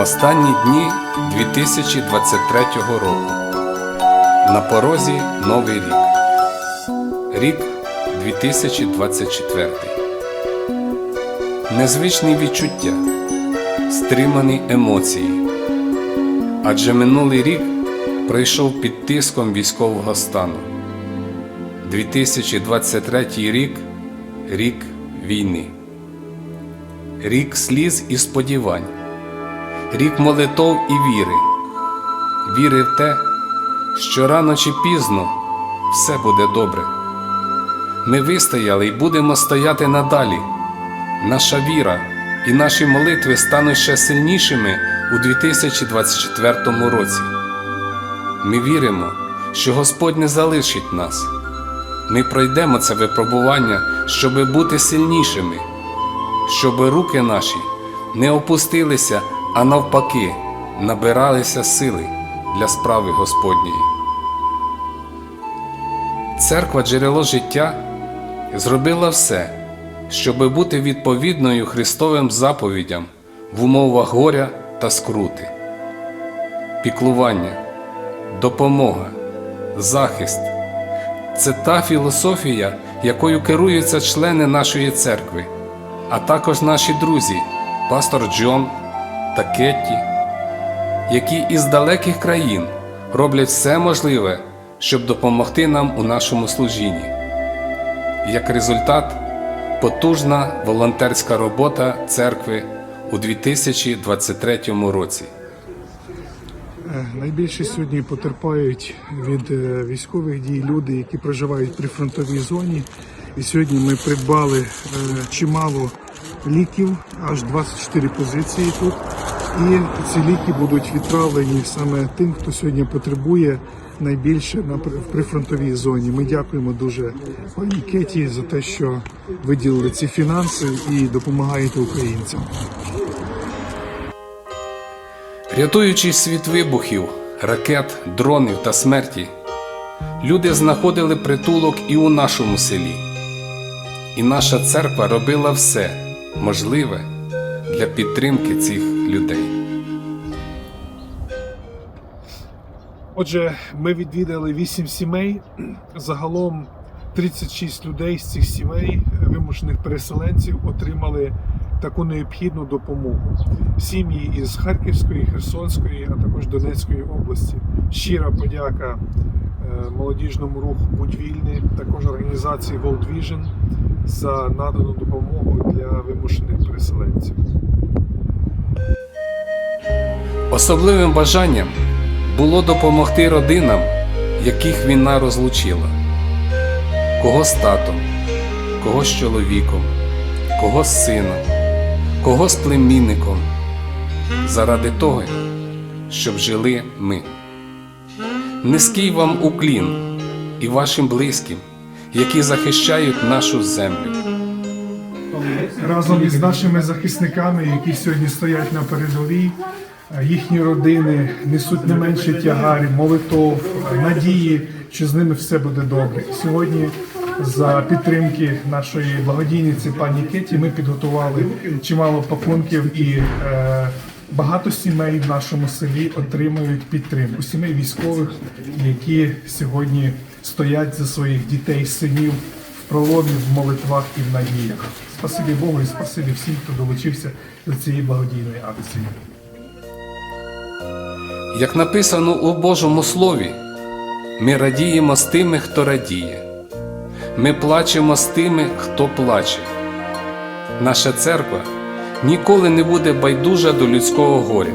Останні дні 2023 року. На порозі Новий рік. Рік 2024. Незвичні відчуття, стримані емоції. Адже минулий рік пройшов під тиском військового стану. 2023 рік рік війни. Рік сліз і сподівань рік молитов і віри, віри в те, що рано чи пізно все буде добре. Ми вистояли і будемо стояти надалі. Наша віра і наші молитви стануть ще сильнішими у 2024 році. Ми віримо, що Господь не залишить нас. Ми пройдемо це випробування, щоби бути сильнішими, щоб руки наші не опустилися, а навпаки, набиралися сили для справи Господньої. Церква джерело життя зробила все, щоби бути відповідною Христовим заповідям в умовах горя та скрути, піклування, допомога, захист це та філософія, якою керуються члени нашої церкви, а також наші друзі, пастор Джон та Кетті, які із далеких країн роблять все можливе, щоб допомогти нам у нашому служінні. Як результат, потужна волонтерська робота церкви у 2023 році. Е, Найбільше сьогодні потерпають від е, військових дій люди, які проживають при фронтовій зоні. І сьогодні ми придбали е, чимало ліків, аж 24 позиції тут. І ці ліки будуть відправлені саме тим, хто сьогодні потребує найбільше на прифронтовій зоні. Ми дякуємо дуже пані Кеті за те, що виділили ці фінанси і допомагаєте українцям. Рятуючи світ вибухів, ракет, дронів та смерті, люди знаходили притулок і у нашому селі. І наша церква робила все можливе для підтримки цих людей. Отже, ми відвідали 8 сімей. Загалом 36 людей з цих сімей, е, вимушених переселенців, отримали таку необхідну допомогу. Сім'ї із Харківської, Херсонської, а також Донецької області. Щира подяка молодіжному руху Будь також організації World Vision за надану допомогу для вимушених переселенців. Особливим бажанням було допомогти родинам, яких війна розлучила, кого з татом, кого з чоловіком, кого з сином, кого з племінником, заради того, щоб жили ми. Низький вам уклін і вашим близьким, які захищають нашу землю. разом із нашими захисниками, які сьогодні стоять на передовій. Їхні родини несуть не менше тягарі, молитов, надії, що з ними все буде добре. Сьогодні за підтримки нашої благодійниці пані Кеті ми підготували чимало пакунків і е, багато сімей в нашому селі отримують підтримку. Сімей військових, які сьогодні стоять за своїх дітей, синів в проломі, в молитвах і в надіях. Спасибі Богу і спасибі всім, хто долучився до цієї благодійної акції. Як написано у Божому Слові, ми радіємо з тими, хто радіє. Ми плачемо з тими, хто плаче. Наша церква ніколи не буде байдужа до людського горя,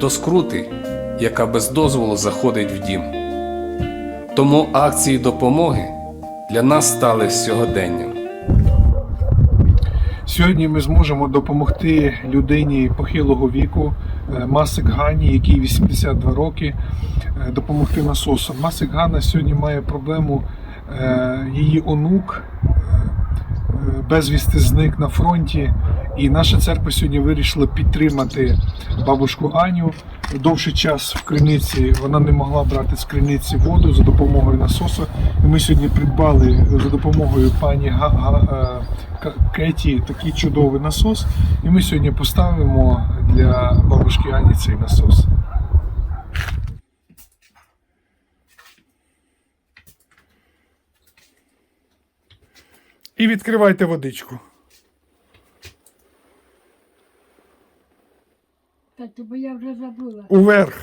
до скрути, яка без дозволу заходить в дім. Тому акції допомоги для нас стали сьогоденням. Сьогодні ми зможемо допомогти людині похилого віку е, Масик Гані, якій 82 роки, е, допомогти насосом. Масик Ганна сьогодні має проблему. е, Її онук безвісти зник на фронті, І наша церква сьогодні вирішила підтримати бабушку Аню. Довший час в криниці вона не могла брати з криниці воду за допомогою насосу. І ми сьогодні придбали за допомогою пані е, Кеті такий чудовий насос. І ми сьогодні поставимо для бабушки Ані цей насос. І відкривайте водичку. Так, то бо я вже забула. Уверх,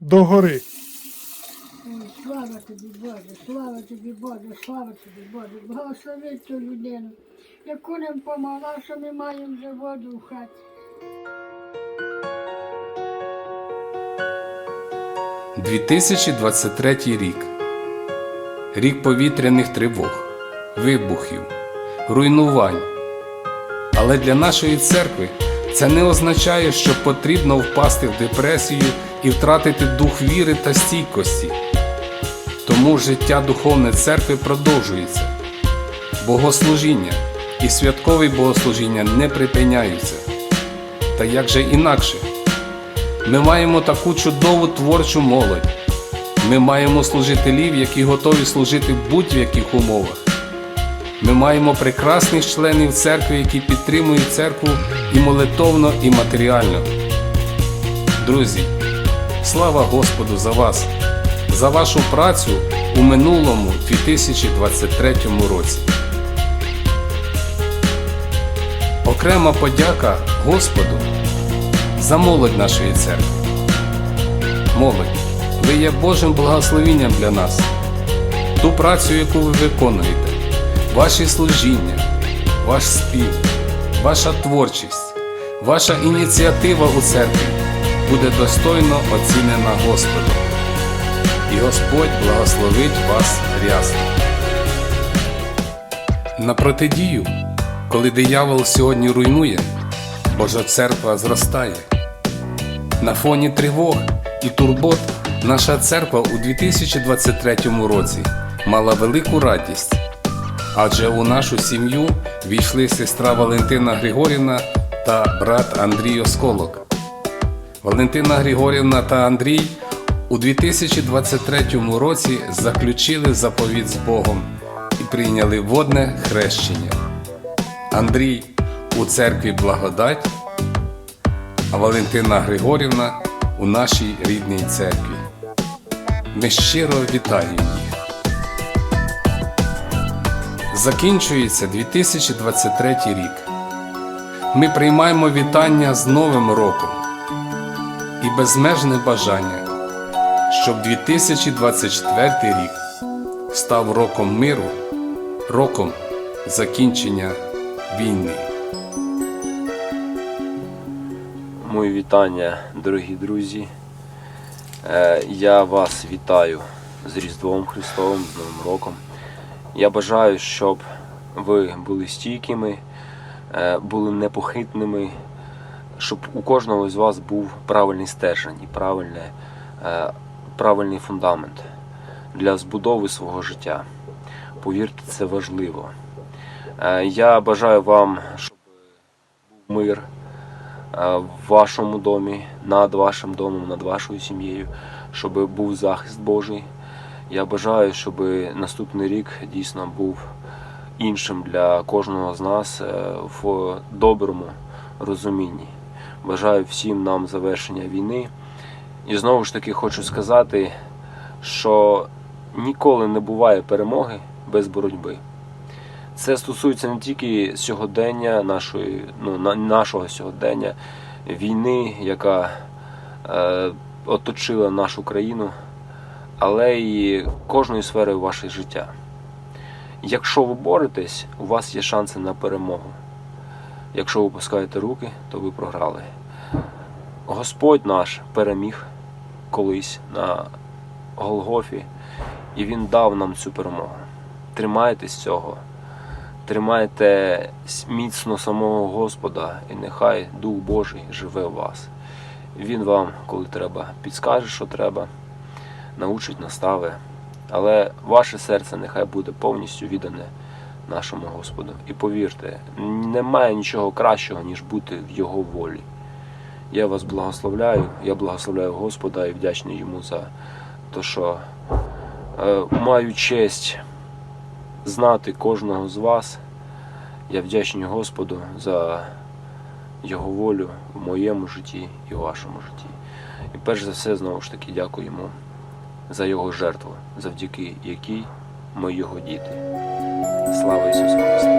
догори. Ой, слава тобі, Боже, слава тобі, Боже, слава тобі, Боже. Благослови цю людину, яку нам помогла, що ми маємо вже воду в хаті. – 2023 рік. Рік повітряних тривог, вибухів, руйнувань. Але для нашої церкви це не означає, що потрібно впасти в депресію і втратити дух віри та стійкості. Тому життя духовної церкви продовжується. Богослужіння і святкові богослужіння не припиняються. Та як же інакше? Ми маємо таку чудову творчу молодь. Ми маємо служителів, які готові служити в будь-яких умовах. Ми маємо прекрасних членів церкви, які підтримують церкву і молитовно, і матеріально. Друзі, слава Господу за вас, за вашу працю у минулому 2023 році. Окрема подяка Господу за молодь нашої церкви. Молодь, ви є Божим благословенням для нас. Ту працю, яку ви виконуєте, ваші служіння, ваш спів, ваша творчість, ваша ініціатива у церкві буде достойно оцінена Господом. І Господь благословить вас рясно. На протидію, коли диявол сьогодні руйнує, Божа церква зростає. На фоні тривог і турбот наша церква у 2023 році мала велику радість, адже у нашу сім'ю війшли сестра Валентина Григорівна та брат Андрій Осколок. Валентина Григорівна та Андрій у 2023 році заключили заповіт з Богом і прийняли водне хрещення. Андрій у церкві благодать, а Валентина Григорівна у нашій рідній церкві. Ми щиро вітаємо їх. Закінчується 2023 рік. Ми приймаємо вітання з Новим роком і безмежне бажання, щоб 2024 рік став роком миру, роком закінчення війни. Мої вітання, дорогі друзі. Е, Я вас вітаю з Різдвом Христовим, з Новим роком. Я бажаю, щоб ви були стійкими, е, були непохитними, щоб у кожного з вас був правильний стержень і е, правильний фундамент для збудови свого життя. Повірте, це важливо. Е, Я бажаю вам, щоб був мир в вашому домі, над вашим домом, над вашою сім'єю, щоб був захист Божий. Я бажаю, щоб наступний рік дійсно був іншим для кожного з нас е, в доброму розумінні. Бажаю всім нам завершення війни. І знову ж таки хочу сказати, що ніколи не буває перемоги без боротьби. Це стосується не тільки сьогодення нашої, ну, нашого сьогодення, війни, яка е, оточила нашу країну, але і кожної сфери вашого життя. Якщо ви боретесь, у вас є шанси на перемогу. Якщо ви пускаєте руки, то ви програли. Господь наш переміг колись на Голгофі, і Він дав нам цю перемогу. Тримайтесь цього. Тримайте міцно самого Господа, і нехай Дух Божий живе в вас. Він вам, коли треба, підскаже, що треба, научить, настави. Але ваше серце нехай буде повністю віддане нашому Господу. І повірте, немає нічого кращого, ніж бути в Його волі. Я вас благословляю, я благословляю Господа і вдячний йому за те, що е, маю честь знати кожного з вас. Я вдячний Господу за Його волю в моєму житті і в вашому житті. І перш за все, знову ж таки, дякую йому за його жертву, завдяки якій ми його діти. Слава Ісусу Христу!